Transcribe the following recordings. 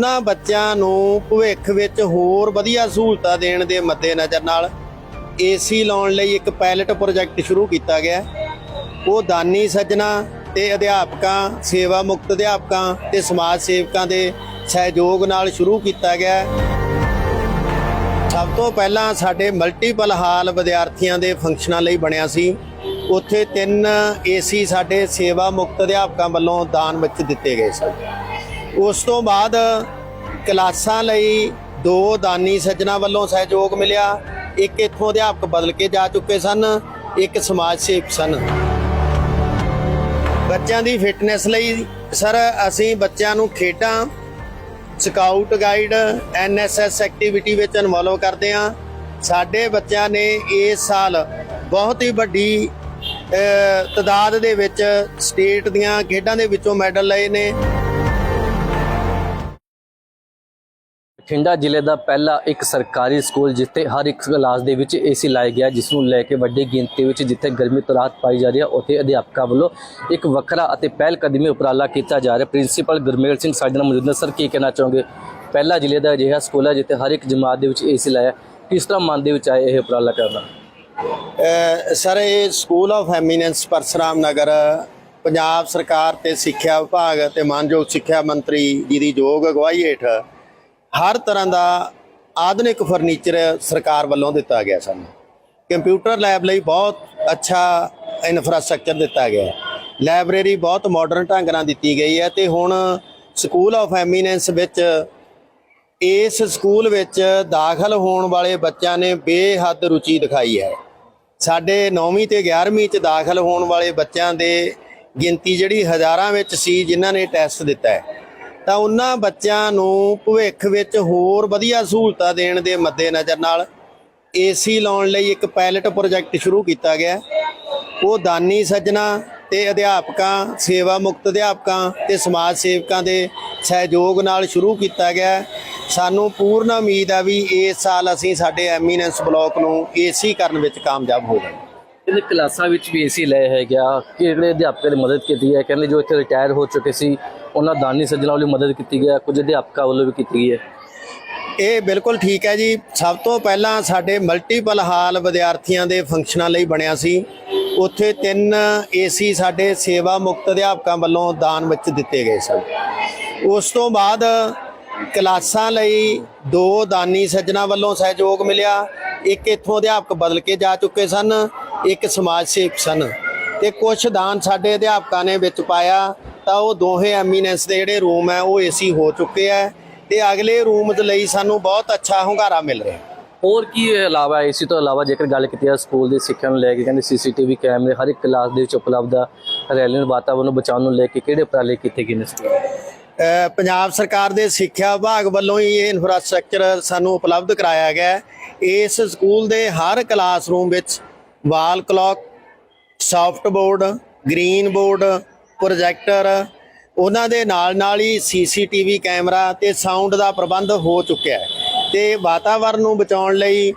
ਉਹਨਾਂ ਬੱਚਿਆਂ ਨੂੰ ਭਵਿੱਖ ਵਿੱਚ ਹੋਰ ਵਧੀਆ ਸਹੂਲਤਾਂ ਦੇਣ ਦੇ ਮੱਦੇਨਜ਼ਰ ਨਾਲ ਏਸੀ ਲਾਉਣ ਲਈ ਇੱਕ ਪਾਇਲਟ ਪ੍ਰੋਜੈਕਟ ਸ਼ੁਰੂ ਕੀਤਾ ਗਿਆ। ਉਹ ਦਾਨੀ ਸੱਜਣਾ ਤੇ ਅਧਿਆਪਕਾਂ, ਸੇਵਾ ਮੁਕਤ ਅਧਿਆਪਕਾਂ ਤੇ ਸਮਾਜ ਸੇਵਕਾਂ ਦੇ ਸਹਿਯੋਗ ਨਾਲ ਸ਼ੁਰੂ ਕੀਤਾ ਗਿਆ। ਸਭ ਤੋਂ ਪਹਿਲਾਂ ਸਾਡੇ ਮਲਟੀਪਲ ਹਾਲ ਵਿਦਿਆਰਥੀਆਂ ਦੇ ਫੰਕਸ਼ਨਾਂ ਲਈ ਬਣਿਆ ਸੀ। ਉੱਥੇ ਤਿੰਨ ਏਸੀ ਸਾਡੇ ਸੇਵਾ ਮੁਕਤ ਅਧਿਆਪਕਾਂ ਵੱਲੋਂ ਦਾਨ ਵਿੱਚ ਦਿੱਤੇ ਗਏ ਸਨ। ਉਸ ਤੋਂ ਬਾਅਦ ਕਲਾਸਾਂ ਲਈ ਦੋ ਦਾਨੀ ਸੱਜਣਾ ਵੱਲੋਂ ਸਹਿਯੋਗ ਮਿਲਿਆ। ਇੱਕ ਇੱਥੋਂ ਅਧਿਆਪਕ ਬਦਲ ਕੇ ਜਾ ਚੁੱਕੇ ਸਨ ਇੱਕ ਸਮਾਜ ਸੇਵਕ ਸਨ। ਬੱਚਿਆਂ ਦੀ ਫਿਟਨੈਸ ਲਈ ਸਰ ਅਸੀਂ ਬੱਚਿਆਂ ਨੂੰ ਖੇਡਾਂ ਸਕਾਊਟ ਗਾਈਡ ਐਨਐਸਐਸ ਐਕਟੀਵਿਟੀ ਵਿੱਚ ਇਨਵੋਲਵ ਕਰਦੇ ਹਾਂ। ਸਾਡੇ ਬੱਚਿਆਂ ਨੇ ਇਸ ਸਾਲ ਬਹੁਤ ਹੀ ਵੱਡੀ ਅ, ਤਦਾਦ ਦੇ ਵਿੱਚ ਸਟੇਟ ਦੀਆਂ ਖੇਡਾਂ ਦੇ ਵਿੱਚੋਂ ਮੈਡਲ ਲਏ ਨੇ। ਬਠਿੰਡਾ ਜ਼ਿਲ੍ਹੇ ਦਾ ਪਹਿਲਾ ਇੱਕ ਸਰਕਾਰੀ ਸਕੂਲ, ਜਿੱਥੇ ਹਰ ਇੱਕ ਕਲਾਸ ਦੇ ਵਿੱਚ ਏਸੀ ਲਾਇਆ ਗਿਆ, ਜਿਸ ਨੂੰ ਲੈ ਕੇ ਵੱਡੀ ਗਿਣਤੀ ਵਿੱਚ ਜਿੱਥੇ ਗਰਮੀ ਤੋਂ ਰਾਹਤ ਪਾਈ ਜਾ ਰਹੀ ਹੈ, ਉੱਥੇ ਅਧਿਆਪਕਾਂ ਵੱਲੋਂ ਇੱਕ ਵੱਖਰਾ ਅਤੇ ਪਹਿਲ ਕਦਮੀ ਉਪਰਾਲਾ ਕੀਤਾ ਜਾ ਰਿਹਾ। ਪ੍ਰਿੰਸੀਪਲ ਗੁਰਮੇਲ ਸਿੰਘ, ਸਾਡੇ ਨਾਲ ਮੌਜੂਦ ਨੇ। ਸਰ, ਕੀ ਕਹਿਣਾ ਚਾਹੋਗੇ? ਪਹਿਲਾ ਜ਼ਿਲ੍ਹੇ ਦਾ ਅਜਿਹਾ ਸਕੂਲ ਹੈ, ਜਿੱਥੇ ਹਰ ਇੱਕ ਜਮਾਤ ਦੇ ਵਿੱਚ ਏਸੀ ਲਾਇਆ। ਕਿਸ ਤਰ੍ਹਾਂ ਮਨ ਦੇ ਵਿੱਚ ਆਇਆ ਇਹ ਉਪਰਾਲਾ ਕਰਨਾ ਸਰ, ਇਹ school of eminence Parsaram Nagar, Punjab ਸਰਕਾਰ ਤੇ ਸਿੱਖਿਆ ਵਿਭਾਗ ਤੇ ਮਾਨਯੋਗ ਸਿੱਖਿਆ ਮੰਤਰੀ ਜੀ ਦੀ ਯੋਗ ਅਗਵਾਈ ਹੇਠ ਹਰ ਤਰ੍ਹਾਂ ਦਾ ਆਧੁਨਿਕ ਫਰਨੀਚਰ ਸਰਕਾਰ ਵੱਲੋਂ ਦਿੱਤਾ ਗਿਆ ਸਾਨੂੰ। ਕੰਪਿਊਟਰ ਲੈਬ ਲਈ ਬਹੁਤ ਅੱਛਾ ਇਨਫਰਾਸਟ੍ਰਕਚਰ ਦਿੱਤਾ ਗਿਆ ਲਾਇਬ੍ਰੇਰੀ ਬਹੁਤ ਮਾਡਰਨ ਢੰਗ ਨਾਲ ਦਿੱਤੀ ਗਈ ਹੈ ਤੇ ਹੁਣ ਸਕੂਲ ਆਫ ਐਮੀਨੈਂਸ ਵਿੱਚ ਇਸ ਸਕੂਲ ਵਿੱਚ ਦਾਖਲ ਹੋਣ ਵਾਲੇ ਬੱਚਿਆਂ ਨੇ ਬੇਹੱਦ ਰੁਚੀ ਦਿਖਾਈ ਹੈ। ਸਾਡੇ 9ਵੀਂ ਤੇ 11ਵੀਂ ਚ ਦਾਖਲ ਹੋਣ ਵਾਲੇ ਬੱਚਿਆਂ ਦੇ ਗਿਣਤੀ ਜਿਹੜੀ ਹਜ਼ਾਰਾਂ ਵਿੱਚ ਸੀ ਜਿਨ੍ਹਾਂ ਨੇ ਟੈਸਟ ਦਿੱਤਾ ਹੈ। ਤਾਂ ਉਹਨਾਂ ਬੱਚਿਆਂ ਨੂੰ ਭਵਿੱਖ ਵਿੱਚ ਹੋਰ ਵਧੀਆ ਸਹੂਲਤਾਂ ਦੇਣ ਦੇ ਮੱਦੇਨਜ਼ਰ ਨਾਲ ਏਸੀ ਲਾਉਣ ਲਈ ਇੱਕ ਪਾਇਲਟ ਪ੍ਰੋਜੈਕਟ ਸ਼ੁਰੂ ਕੀਤਾ ਗਿਆ। ਉਹ ਦਾਨੀ ਸੱਜਣਾ ਤੇ ਅਧਿਆਪਕਾਂ ਸੇਵਾ ਮੁਕਤ ਅਧਿਆਪਕਾਂ ਤੇ ਸਮਾਜ ਸੇਵਕਾਂ ਦੇ ਸਹਿਯੋਗ ਨਾਲ ਸ਼ੁਰੂ ਕੀਤਾ ਗਿਆ। ਸਾਨੂੰ ਪੂਰਨ ਉਮੀਦ ਆ ਵੀ ਇਸ ਸਾਲ ਅਸੀਂ ਸਾਡੇ ਐਮੀਨੈਂਸ ਬਲਾਕ ਨੂੰ ਏਸੀ ਕਰਨ ਵਿੱਚ ਕਾਮਯਾਬ ਹੋ ਜਾਵਾਂਗੇ। ਇਹਦੇ ਕਲਾਸਾਂ ਵਿੱਚ ਵੀ ਏਸੀ ਲਏ ਹੈ ਗਿਆ ਕਿਹੜੇ ਅਧਿਆਪਕਾਂ ਦੀ ਮਦਦ ਕੀਤੀ ਹੈ? ਕਹਿੰਦੇ ਜੋ ਇੱਥੇ ਰਿਟਾਇਰ ਹੋ ਚੁੱਕੇ ਸੀ ਉਹਨਾਂ ਦਾਨੀ ਸੱਜਣਾ ਵੱਲੋਂ ਮਦਦ ਕੀਤੀ ਗਿਆ ਕੁਝ ਅਧਿਆਪਕਾਂ ਵੱਲੋਂ ਵੀ ਕੀਤੀ ਗਈ ਹੈ। ਇਹ ਬਿਲਕੁਲ ਠੀਕ ਹੈ ਜੀ। ਸਭ ਤੋਂ ਪਹਿਲਾਂ ਸਾਡੇ ਮਲਟੀਪਲ ਹਾਲ ਵਿਦਿਆਰਥੀਆਂ ਦੇ ਫੰਕਸ਼ਨਾਂ ਲਈ ਬਣਿਆ ਸੀ। ਉੱਥੇ ਤਿੰਨ ਏਸੀ ਸਾਡੇ ਸੇਵਾ ਮੁਕਤ ਅਧਿਆਪਕਾਂ ਵੱਲੋਂ ਦਾਨ ਵਿੱਚ ਦਿੱਤੇ ਗਏ ਸਨ। ਉਸ ਤੋਂ ਬਾਅਦ ਕਲਾਸਾਂ ਲਈ ਦੋ ਦਾਨੀ ਸੱਜਣਾ ਵੱਲੋਂ ਸਹਿਯੋਗ ਮਿਲਿਆ। ਇੱਕ ਇੱਥੋਂ ਅਧਿਆਪਕ ਬਦਲ ਕੇ ਜਾ ਚੁੱਕੇ ਸਨ, ਇੱਕ ਸਮਾਜ ਸੇਵਕ ਸਨ। ਤੇ ਕੁਝ ਦਾਨ ਸਾਡੇ ਅਧਿਆਪਕਾਂ ਨੇ ਵਿੱਚ ਪਾਇਆ। ਤਾਂ ਉਹ ਦੋਹੇ ਐਮੀਨੈਂਸ ਦੇ ਜਿਹੜੇ ਰੂਮ ਹੈ ਉਹ ਏਸੀ ਹੋ ਚੁੱਕੇ ਆ ਤੇ ਅਗਲੇ ਰੂਮ ਦੇ ਲਈ ਸਾਨੂੰ ਬਹੁਤ ਅੱਛਾ ਹੁੰਗਾਰਾ ਮਿਲ ਰਿਹਾ ਹੋਰ ਕੀ ਇਲਾਵਾ ਏਸੀ ਤੋਂ ਇਲਾਵਾ ਜੇਕਰ ਗੱਲ ਕੀਤੀ ਜਾਵੇ ਸਕੂਲ ਦੀ ਸਿੱਖਿਆ ਨੂੰ ਲੈ ਕੇ ਕਹਿੰਦੇ ਸੀਸੀਟੀਵੀ ਕੈਮਰੇ ਹਰ ਇੱਕ ਕਲਾਸ ਦੇ ਵਿੱਚ ਉਪਲਬਧ ਆ ਰੈਲੀਨ ਵਾਤਾਵਰਨ ਨੂੰ ਬਚਾਉਣ ਨੂੰ ਲੈ ਕੇ ਕਿਹੜੇ ਉਪਰਾਲੇ ਕੀਤੇ ਗਏ ਨੇ ਸਕੂਲ ਪੰਜਾਬ ਸਰਕਾਰ ਦੇ ਸਿੱਖਿਆ ਵਿਭਾਗ ਵੱਲੋਂ ਹੀ ਇਹ ਇਨਫਰਾਸਟ੍ਰਕਚਰ ਸਾਨੂੰ ਉਪਲਬਧ ਕਰਾਇਆ ਗਿਆ। ਇਸ ਸਕੂਲ ਦੇ ਹਰ ਕਲਾਸਰੂਮ ਵਿੱਚ wall clock soft board green board projector, ਉਹਨਾਂ ਦੇ ਨਾਲ ਨਾਲ ਹੀ ਸੀਸੀਟੀਵੀ ਕੈਮਰਾ ਤੇ ਸਾਊਂਡ ਦਾ ਪ੍ਰਬੰਧ ਹੋ ਚੁੱਕਿਆ ਹੈ। ਤੇ ਵਾਤਾਵਰਨ ਨੂੰ ਬਚਾਉਣ ਲਈ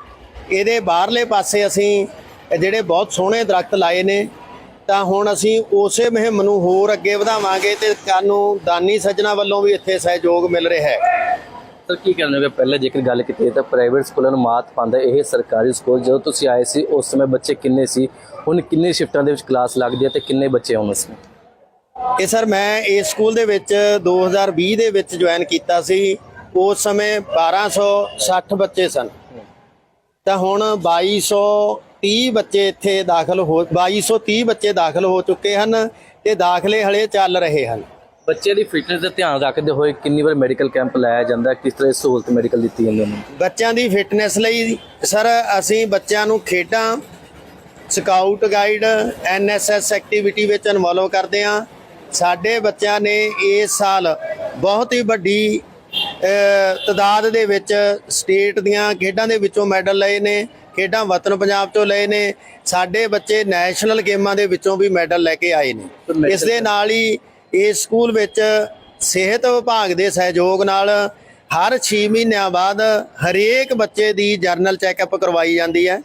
ਇਹਦੇ ਬਾਹਰਲੇ ਪਾਸੇ ਅਸੀਂ ਜਿਹੜੇ ਬਹੁਤ ਸੋਹਣੇ ਦਰਖਤ ਲਾਏ ਨੇ, ਤਾਂ ਹੁਣ ਅਸੀਂ ਉਸੇ ਮੁਹਿੰਮ ਨੂੰ ਹੋਰ ਅੱਗੇ ਵਧਾਵਾਂਗੇ ਤੇ ਸਾਨੂੰ ਦਾਨੀ ਸੱਜਣਾ ਵੱਲੋਂ ਵੀ ਇੱਥੇ ਸਹਿਯੋਗ ਮਿਲ ਰਿਹਾ ਹੈ। ਸਰ, ਕੀ ਕਰਨਾ ਹੈ ਪਹਿਲਾਂ ਜੇਕਰ ਗੱਲ ਕੀਤੀ ਤਾਂ ਪ੍ਰਾਈਵੇਟ ਸਕੂਲਾਂ ਨੂੰ ਮਾਤ ਪਾਉਂਦਾ ਇਹ ਸਰਕਾਰੀ ਸਕੂਲ, ਜਦੋਂ ਤੁਸੀਂ ਆਏ ਸੀ ਉਸ ਸਮੇਂ ਬੱਚੇ ਕਿੰਨੇ ਸੀ? ਹੁਣ ਕਿੰਨੇ ਸ਼ਿਫਟਾਂ ਦੇ ਵਿੱਚ ਕਲਾਸ ਲੱਗਦੀ ਹੈ ਤੇ ਕਿੰਨੇ ਬੱਚੇ ਆਉਣ ਇਸ ਵਿੱਚ ਇਹ ਸਰ ਮੈਂ ਇਸ ਸਕੂਲ ਦੇ ਵਿੱਚ 2020 ਦੇ ਵਿੱਚ ਜੁਆਇਨ ਕੀਤਾ ਸੀ। ਉਸ ਸਮੇਂ 1260 ਬੱਚੇ ਸਨ। ਤਾਂ ਹੁਣ 2230 ਬੱਚੇ ਇੱਥੇ ਦਾਖਲ ਹੋ 2230 ਬੱਚੇ ਦਾਖਲ ਹੋ ਚੁੱਕੇ ਹਨ ਤੇ ਦਾਖਲੇ ਹਲੇ ਚੱਲ ਰਹੇ ਹਨ। ਬੱਚੇ ਦੀ ਫਿਟਨੈਸ ਦਾ ਧਿਆਨ ਰੱਖਦੇ ਹੋਏ ਕਿੰਨੀ ਵਾਰ ਮੈਡੀਕਲ ਕੈਂਪ ਲਾਇਆ ਜਾਂਦਾ? ਕਿਸ ਤਰ੍ਹਾਂ ਸਹੂਲਤ ਮੈਡੀਕਲ ਦਿੱਤੀ ਜਾਂਦੀ ਹੈ ਬੱਚਿਆਂ ਦੀ ਫਿਟਨੈਸ ਲਈ ਸਰ ਅਸੀਂ ਬੱਚਿਆਂ ਨੂੰ ਖੇਡਾਂ ਸਕਾਊਟ ਗਾਈਡ ਐਨਐਸਐਸ ਐਕਟੀਵਿਟੀ ਵਿੱਚ ਇਨਵੋਲਵ ਕਰਦੇ ਹਾਂ। ਸਾਡੇ ਬੱਚਿਆਂ ਨੇ ਇਸ ਸਾਲ ਬਹੁਤ ਹੀ ਵੱਡੀ ਤਦਾਦ ਦੇ ਵਿੱਚ ਸਟੇਟ ਦੀਆਂ ਖੇਡਾਂ ਦੇ ਵਿੱਚੋਂ ਮੈਡਲ ਲਏ ਨੇ ਖੇਡਾਂ ਵਤਨ ਪੰਜਾਬ ਤੋਂ ਲਏ ਨੇ ਸਾਡੇ ਬੱਚੇ ਨੈਸ਼ਨਲ ਗੇਮਾਂ ਦੇ ਵਿੱਚੋਂ ਵੀ ਮੈਡਲ ਲੈ ਕੇ ਆਏ ਨੇ। ਇਸ ਦੇ ਨਾਲ ਹੀ ਇਸ ਸਕੂਲ ਵਿੱਚ ਸਿਹਤ ਵਿਭਾਗ ਦੇ ਸਹਿਯੋਗ ਨਾਲ ਹਰ 6 ਮਹੀਨਿਆਂ ਬਾਅਦ ਹਰੇਕ ਬੱਚੇ ਦੀ ਜਰਨਲ ਚੈੱਕਅਪ ਕਰਵਾਈ ਜਾਂਦੀ ਹੈ।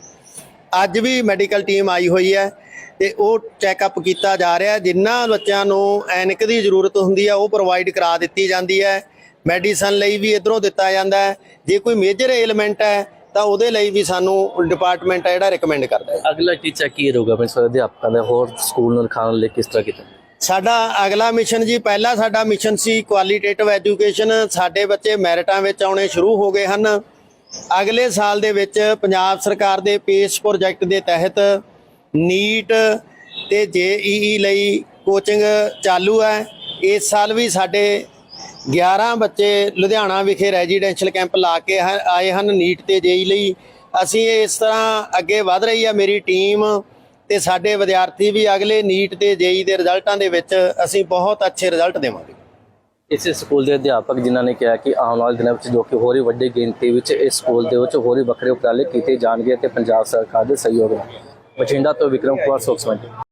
ਅੱਜ ਵੀ ਮੈਡੀਕਲ ਟੀਮ ਆਈ ਹੋਈ ਹੈ। ਤੇ ਉਹ ਚੈੱਕਅਪ ਕੀਤਾ ਜਾ ਰਿਹਾ ਹੈ। ਜਿਨ੍ਹਾਂ ਬੱਚਿਆਂ ਨੂੰ ਐਨਕ ਦੀ ਜ਼ਰੂਰਤ ਹੁੰਦੀ ਹੈ ਉਹ ਪ੍ਰੋਵਾਈਡ ਕਰਾ ਦਿੱਤੀ ਜਾਂਦੀ ਹੈ। ਮੈਡੀਸਨ ਲਈ ਵੀ ਇਧਰੋਂ ਦਿੱਤਾ ਜਾਂਦਾ ਹੈ। ਜੇ ਕੋਈ ਮੇਜਰ ਏਲਮੈਂਟ ਹੈ ਤਾਂ ਉਹਦੇ ਲਈ ਵੀ ਸਾਨੂੰ ਡਿਪਾਰਟਮੈਂਟ ਹੈ ਜਿਹੜਾ ਰეკਮੈਂਡ ਕਰਦਾ ਹੈ। ਅਗਲਾ ਟੀਚਾ ਕੀ ਰਹੂਗਾ ਪ੍ਰਿੰਸੀਪਲ ਅਧਿਆਪਕਾਂ ਦਾ? ਹੋਰ ਸਕੂਲ ਨੂੰ ਲਿਖਾਉਣ ਲਈ ਕਿਸ ਤਰ੍ਹਾਂ ਕੀਤਾ? ਸਾਡਾ ਅਗਲਾ ਮਿਸ਼ਨ ਜੀ ਪਹਿਲਾ ਸਾਡਾ ਮਿਸ਼ਨ ਸੀ ਕੁਆਲੀਟੇਟਿਵ ਐਜੂਕੇਸ਼ਨ ਸਾਡੇ ਬੱਚੇ ਮੈਰਿਟਾਂ ਵਿੱਚ ਆਉਣੇ ਸ਼ੁਰੂ ਹੋ ਗਏ ਹਨ। ਅਗਲੇ ਸਾਲ ਦੇ ਵਿੱਚ ਪੰਜਾਬ ਸਰਕਾਰ ਦੇ ਪੇਸ ਪ੍ਰੋਜੈਕਟ ਦੇ ਤਹਿਤ ਨੀਟ ਤੇ ਜੇਈਈ ਲਈ ਕੋਚਿੰਗ ਚਾਲੂ ਹੈ। ਇਸ ਸਾਲ ਵੀ ਸਾਡੇ 11 ਬੱਚੇ ਲੁਧਿਆਣਾ ਵਿਖੇ ਰੈਜ਼ੀਡੈਂਸ਼ੀਅਲ ਕੈਂਪ ਲਾ ਕੇ ਹ- ਆਏ ਹਨ ਨੀਟ ਤੇ ਜੇਈ ਲਈ। ਅਸੀਂ ਇਸ ਤਰ੍ਹਾਂ ਅੱਗੇ ਵਧ ਰਹੀ ਹੈ ਮੇਰੀ ਟੀਮ ਤੇ ਸਾਡੇ ਵਿਦਿਆਰਥੀ ਵੀ ਅਗਲੇ ਨੀਟ ਤੇ ਜੇਈ ਦੇ ਰਿਜ਼ਲਟਾਂ ਦੇ ਵਿੱਚ ਅਸੀਂ ਬਹੁਤ ਅੱਛੇ ਰਿਜ਼ਲਟ ਦੇਵਾਂਗੇ। ਇਸ ਸਕੂਲ ਦੇ ਅਧਿਆਪਕ ਜਿਨ੍ਹਾਂ ਨੇ ਕਿਹਾ ਕਿ ਆਉਣ ਵਾਲੇ ਦਿਨਾਂ ਵਿੱਚ ਜੋ ਕਿ ਹੋਰ ਹੀ ਵੱਡੀ ਗਿਣਤੀ ਵਿੱਚ ਇਸ ਸਕੂਲ ਦੇ ਵਿੱਚ ਹੋਰ ਹੀ ਵੱਖਰੇ ਉਪਰਾਲੇ ਕੀਤੇ ਜਾਣਗੇ ਤੇ ਪੰਜਾਬ ਸਰਕਾਰ ਦੇ ਸਹਿਯੋਗ ਨਾਲ ਬਠਿੰਡਾ ਤੋਂ ਵਿਕਰਮ ਕੁਮਾਰ ਸੋਕਸਮੈਂਟ